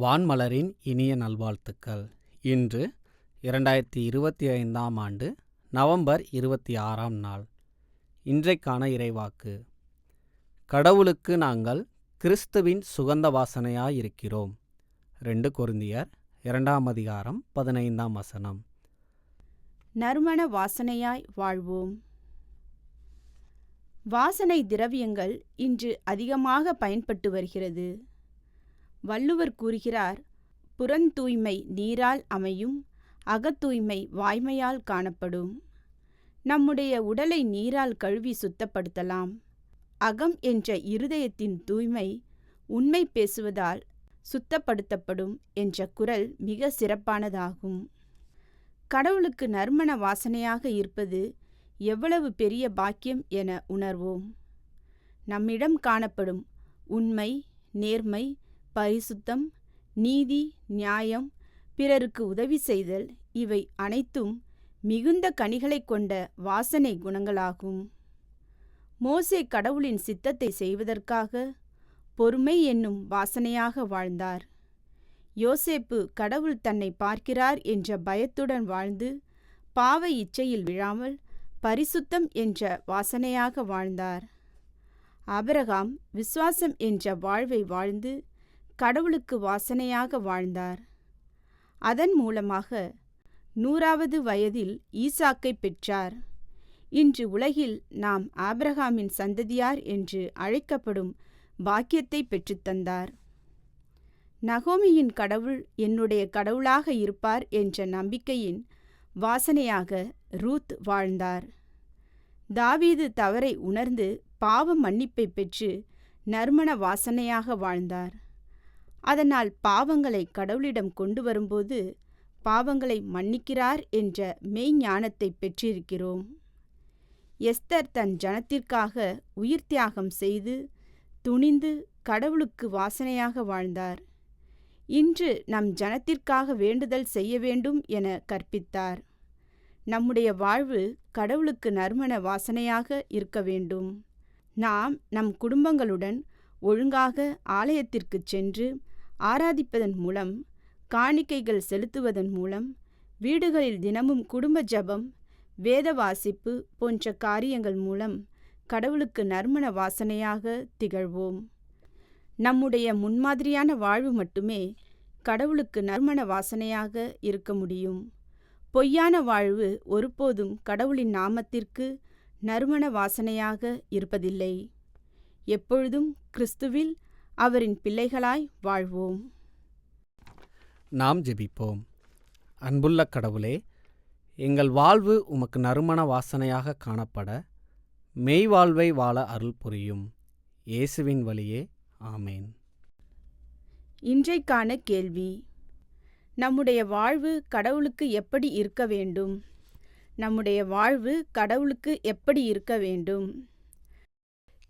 வான்மலரின் இனிய நல்வாழ்த்துக்கள். இன்று இரண்டாயிரத்தி இருபத்தி ஐந்தாம் ஆண்டு நவம்பர் இருபத்தி ஆறாம் நாள். இன்றைக்கான இறைவாக்கு. கடவுளுக்கு நாங்கள் கிறிஸ்துவின் சுகந்த வாசனையாயிருக்கிறோம். ரெண்டு கொருந்தியர் இரண்டாம் அதிகாரம் பதினைந்தாம் வசனம். நறுமண வாசனையாய் வாழ்வோம். வாசனை திரவியங்கள் இன்று அதிகமாக பயன்பட்டு வருகிறது. வள்ளுவர் கூறுகிறார் புறந்தூய்மை நீரால் அமையும் அகத்தூய்மை வாய்மையால் காணப்படும். நம்முடைய உடலை நீரால் கழுவி சுத்தப்படுத்தலாம். அகம் என்ற இருதயத்தின் தூய்மை உண்மை பேசுவதால் சுத்தப்படுத்தப்படும் என்ற குரல் மிக சிறப்பானதாகும். கடவுளுக்கு நறுமண வாசனையாக இருப்பது எவ்வளவு பெரிய பாக்கியம் என உணர்வோம். நம்மிடம் காணப்படும் உண்மை நேர்மை பரிசுத்தம் நீதி நியாயம் பிறருக்கு உதவி செய்தல் இவை அனைத்தும் மிகுந்த கனிகளைக் கொண்ட வாசனை குணங்களாகும். மோசே கடவுளின் சித்தத்தை செய்வதற்காக பொறுமை என்னும் வாசனையாக வாழ்ந்தார். யோசேப்பு கடவுள் தன்னை பார்க்கிறார் என்ற பயத்துடன் வாழ்ந்து பாவ இச்சையில் விழாமல் பரிசுத்தம் என்ற வாசனையாக வாழ்ந்தார். அபரகாம் விசுவாசம் என்ற வாழ்வை வாழ்ந்து கடவுளுக்கு வாசனையாக வாழ்ந்தார். அதன் மூலமாக நூறாவது வயதில் ஈசாக்கை பெற்றார். இன்று உலகில் நாம் ஆபிரகாமின் சந்ததியார் என்று அழைக்கப்படும் பாக்கியத்தை பெற்றுத்தந்தார் நகோமியின் கடவுள் என்னுடைய கடவுளாக இருப்பார் என்ற நம்பிக்கையின் வாசனையாக ரூத் வாழ்ந்தார். தாவீது தவறை உணர்ந்து பாவ மன்னிப்பை பெற்று நறுமண வாசனையாக வாழ்ந்தார். அதனால் பாவங்களை கடவுளிடம் கொண்டு வரும்போது பாவங்களை மன்னிக்கிறார் என்ற மெய்ஞானத்தை பெற்றிருக்கிறோம். எஸ்தர் தன் ஜனத்திற்காக உயிர் தியாகம் செய்து துணிந்து கடவுளுக்கு வாசனையாக வாழ்ந்தார். இன்று நம் ஜனத்திற்காக வேண்டுதல் செய்ய வேண்டும் என கற்பித்தார். நம்முடைய வாழ்வு கடவுளுக்கு நறுமண வாசனையாக இருக்க வேண்டும். நாம் நம் குடும்பங்களுடன் ஒழுங்காக ஆலயத்திற்கு சென்று ஆராதிப்பதன் மூலம் காணிக்கைகள் செலுத்துவதன் மூலம் வீடுகளில் தினமும் குடும்ப ஜபம் வேத வாசிப்பு போன்ற காரியங்கள் மூலம் கடவுளுக்கு நறுமண வாசனையாக திகழ்வோம். நம்முடைய முன்மாதிரியான வாழ்வு மட்டுமே கடவுளுக்கு நறுமண வாசனையாக இருக்க முடியும். பொய்யான வாழ்வு ஒருபோதும் கடவுளின் நாமத்திற்கு நறுமண வாசனையாக இருப்பதில்லை. எப்பொழுதும் கிறிஸ்துவில் அவரின் பிள்ளைகளாய் வாழ்வோம். நாம் ஜெபிப்போம். அன்புள்ள கடவுளே எங்கள் வாழ்வு உமக்கு நறுமண வாசனையாக காணப்பட மெய்வாழ்வை வாழ அருள் புரியும். இயேசுவின் வழியே ஆமேன். இன்றைக்கான கேள்வி நம்முடைய வாழ்வு கடவுளுக்கு எப்படி இருக்க வேண்டும்? நம்முடைய வாழ்வு கடவுளுக்கு எப்படி இருக்க வேண்டும்?